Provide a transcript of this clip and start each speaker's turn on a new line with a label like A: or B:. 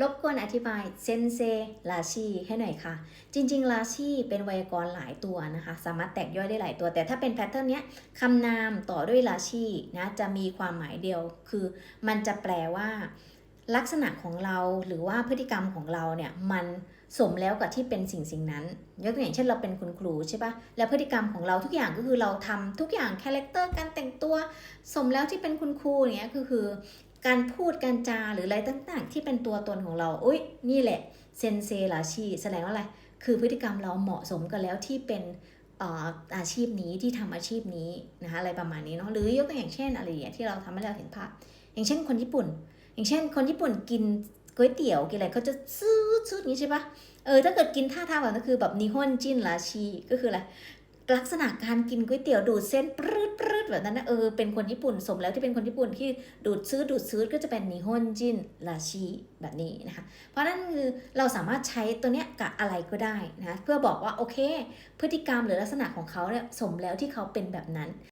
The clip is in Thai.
A: รบกวนอธิบายเซนเซราชีให้หน่อยค่ะ จริงๆราชีเป็นไวยากรณ์หลายตัวนะคะ สามารถแตกย่อยได้หลายตัว แต่ถ้าเป็นแพทเทิร์นเนี้ยคำนามต่อด้วยราชีนะจะมีความหมายเดียว คือมันจะแปลว่า ลักษณะของเราหรือว่าพฤติกรรมของเราเนี่ยมันสมแล้วกับที่เป็นสิ่งสิ่งนั้น ยกตัวอย่างเช่นเราเป็นคุณครูใช่ปะแล้วพฤติกรรมของเราทุกอย่างก็คือเราทำทุกอย่างคาแรคเตอร์การแต่งตัว สมแล้วที่เป็นคุณครูอย่างเงี้ยคือคือ การพูดการจาหรืออะไรต่างๆ ที่เป็นตัวตนของเรา อุ้ยนี่แหละเซนเซราชีแสดงว่าอะไร คือพฤติกรรมเราเหมาะสมกันแล้วที่เป็นอาชีพนี้ที่ทำอาชีพนี้นะคะอะไรประมาณนี้เนาะหรือยกตัวอย่างเช่นอะไรอย่างเงี้ยที่เราทำให้เราเห็นภาพ อย่างเช่นคนญี่ปุ่น อย่างเช่น คนญี่ปุ่นกินก๋วยเตี๋ยวกินอะไรเขาจะซื้อซื้อย่างนี้ใช่ปะเออถ้าเกิดกินท่าทางแบบนั้นคือแบบนิฮอนจินราชีก็คืออะไรลักษณะการกินก๋วยเตี๋ยวดูดเส้นปร ปรืดแบบนั้นนะเออเป็นคนญี่ปุ่นสมแล้วที่เป็นคนญี่ปุ่นที่ดูดซื้อดูดซื้อก็จะเป็นนิฮอนจินราชีแบบนี้นะคะ เพราะนั่นคือเราสามารถใช้ตัวเนี้ยกับอะไรก็ได้นะเพื่อบอกว่าโอเค พฤติกรรมหรือลักษณะของเขาเนี่ยสมแล้วที่เขาเป็นแบบนั้น